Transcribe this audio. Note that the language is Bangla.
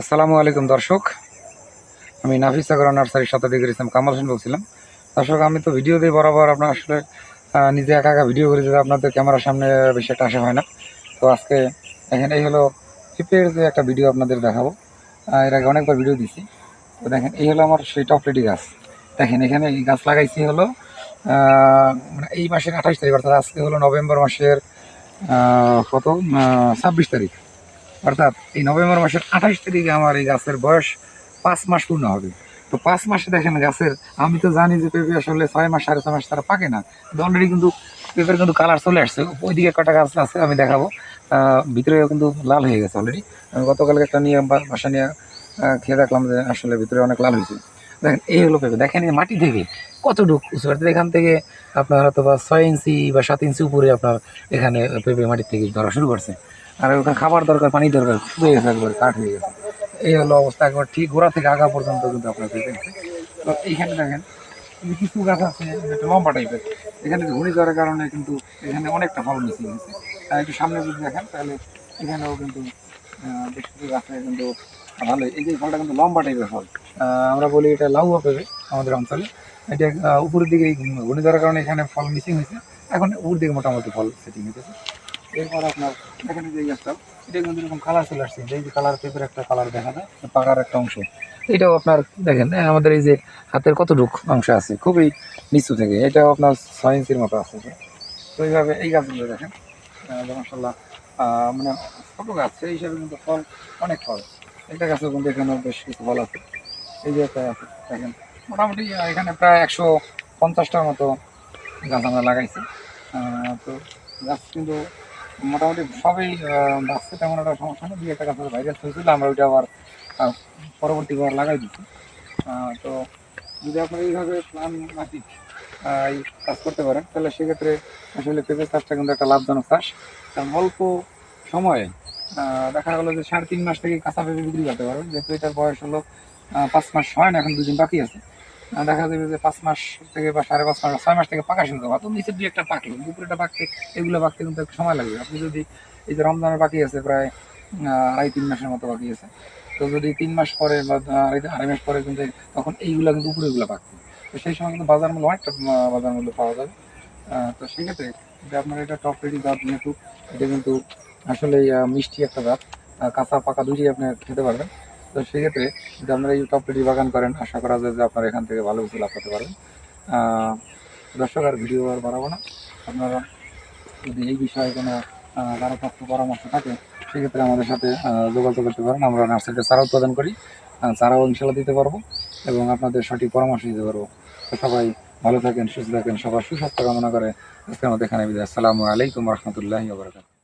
আসসালামু আলাইকুম, দর্শক। আমি নাফিস সাগর নার্সারির সাথে দেখে ইসলাম কামাল হোসেন বলছিলাম। দর্শক, আমি তো ভিডিও দিয়ে বরাবর আপনার আসলে নিজে একা একা ভিডিও করে দিতে আপনাদের ক্যামেরার সামনে বেশি একটা আসা হয় না। তো আজকে দেখেন এই হলো পেঁপের যে একটা ভিডিও আপনাদের দেখাবো। এর আগে অনেকবার ভিডিও দিছি তো দেখেন, এই হলো আমার সেই টপলেটি গাছ। দেখেন, এখানে এই গাছ লাগাইছি হলো মানে এই মাসের আঠাশ তারিখ, অর্থাৎ আজকে হলো নভেম্বর মাসের কত? ছাব্বিশ তারিখ। অর্থাৎ এই নভেম্বর মাসের আঠাশ তারিখে আমার এই গাছের বয়স পাঁচ মাস পূর্ণ হবে। তো পাঁচ মাসে দেখেন গাছের, আমি তো জানি যে পেঁপে আসলে ছয় মাস, সাড়ে ছয় মাস তারা পাকে না। অলরেডি কিন্তু পেঁপের কিন্তু কালার চলে আসছে। ওইদিকে কটা গাছ আছে আমি দেখাবো। ভিতরে কিন্তু লাল হয়ে গেছে অলরেডি আমি গতকালকে একটা নিয়ে বাসা নিয়ে খেয়ে দেখলাম যে আসলে ভিতরে অনেক লাল হয়েছে। দেখেন, এই হলো পেঁপে। দেখেন এই মাটি থেকে কতটুকু উঁচু? অর্থাৎ এখান থেকে আপনার হয়তো বা ছয় ইঞ্চি বা সাত ইঞ্চি উপরে আপনার এখানে পেঁপে মাটির থেকে ধরা শুরু করছে। আর ওখানে খাবার দরকার, পানি দরকার গেছে একবার কাঠ হয়ে গেছে। এই হলো অবস্থা একবার ঠিক গোড়া থেকে আগা পর্যন্ত কিন্তু আপনার তো এইখানে দেখেন কিছু গাছ আছে একটা লম্বা টাইপের, এখানে ঘুরি যাওয়ার কারণে কিন্তু এখানে অনেকটা ফল মিশে গেছে। আর একটু সামনে যদি দেখেন, তাহলে এখানেও কিন্তু বেশ কিছু কিন্তু ভালো। এই যে ফলটা কিন্তু লম্বা টাইপের ফল। আমরা বলি এটা লাউ পেঁপে আমাদের অঞ্চলে। এটা উপরের দিকে ঘুরে যাওয়ার কারণে এখানে ফল মিসিং হয়েছে। এখন উপর দিকে মোটামুটি ফল সেটিং হয়েছে এরপর আপনার এখানে যে গাছটা এটা কিন্তু এরকম কালার চলে আসছে। এই যে কালার পেপার একটা কালার দেখা যায় পাকার একটা অংশ। এটাও আপনার দেখেন আমাদের এই যে হাতের কতটুক অংশ আছে, খুবই নিচু থেকে। এটাও আপনার ছয় মতো আছে। তো এইভাবে এই গাছগুলো দেখেন মাসাল্লাহ মানে ছোটো গাছ, সেই হিসাবে কিন্তু ফল, অনেক ফল। একটা গাছেও কিন্তু এখানে বেশ কিছু ফল আছে। এই যে একটা আছে, দেখেন, মোটামুটি এখানে প্রায় একশো পঞ্চাশটার মতো গাছ আমরা লাগাইছি। তো গাছ কিন্তু মোটামুটি সবই বাঁচতে তেমন একটা সমস্যা নেই, দুই একটা গাছের ভাইরাস হয়েছিল, আমরা ওইটা আবার পরবর্তীবার লাগাই দিচ্ছি। তো যদি আপনারা এইভাবে প্ল্যান এই কাজ করতে পারেন, তাহলে সেক্ষেত্রে আসলে পেঁপে চাষটা কিন্তু একটা লাভজনক চাষ। কারণ অল্প সময়ে দেখা গেলো যে সাড়ে তিন মাস থেকে কাঁচা পেঁপে বিক্রি করতে পারবেন, যেহেতু এটার বয়স হলো পাঁচ মাস হয় না, এখন দুদিন বাকি আছে। দেখা যাবে যে পাঁচ মাস থেকে বা সাড়ে পাঁচ মাস ছয় মাস থেকে পাকা শুরু করব নিচের দুই একটা পাকলো, দুপুরেটা পাকতে এগুলো পাকতে কিন্তু একটু সময় লাগবে। আপনি যদি এই যে রমজানের বাকি আছে প্রায় আড়াই তিন মাসের মতো বাকি আছে। তো যদি তিন মাস পরে বা আড়াই মাস পরে কিন্তু তখন এইগুলো কিন্তু উপরে এগুলো পাকবে। তো সেই সময় কিন্তু বাজার মূল্য, অনেকটা বাজার মূল্য পাওয়া যাবে। তো সেক্ষেত্রে যে আপনার এটা টপ রেডি জাত যেহেতু এটা কিন্তু আসলে মিষ্টি একটা জাত কাঁচা পাকা দুইটি আপনি খেতে পারবেন। তো সেক্ষেত্রে যদি আপনারা এই টপ রেডি বাগান করেন, আশা করা যায় যে আপনারা এখান থেকে ভালো কিছু লাভ করতে পারবেন। দর্শক, আর ভিডিও আর বাড়াবো না। আপনারা যদি এই বিষয়ে কোনো কারও তথ্য, পরামর্শ থাকে, সেক্ষেত্রে আমাদের সাথে যোগাযোগ করতে পারেন। আমরা নার্সারিতে চারা উৎপাদন করি চারাও ইনশাল্লাহ দিতে পারব এবং আপনাদের সঠিক পরামর্শ দিতে পারব। তো সবাই ভালো থাকেন, সুস্থ থাকেন, সবার সুস্বাস্থ্য কামনা করে আজকে আমাদের এখানে বিদায়। আসসালামু আলাইকুম রহমতুল্লাহি ওবরাকাতুহু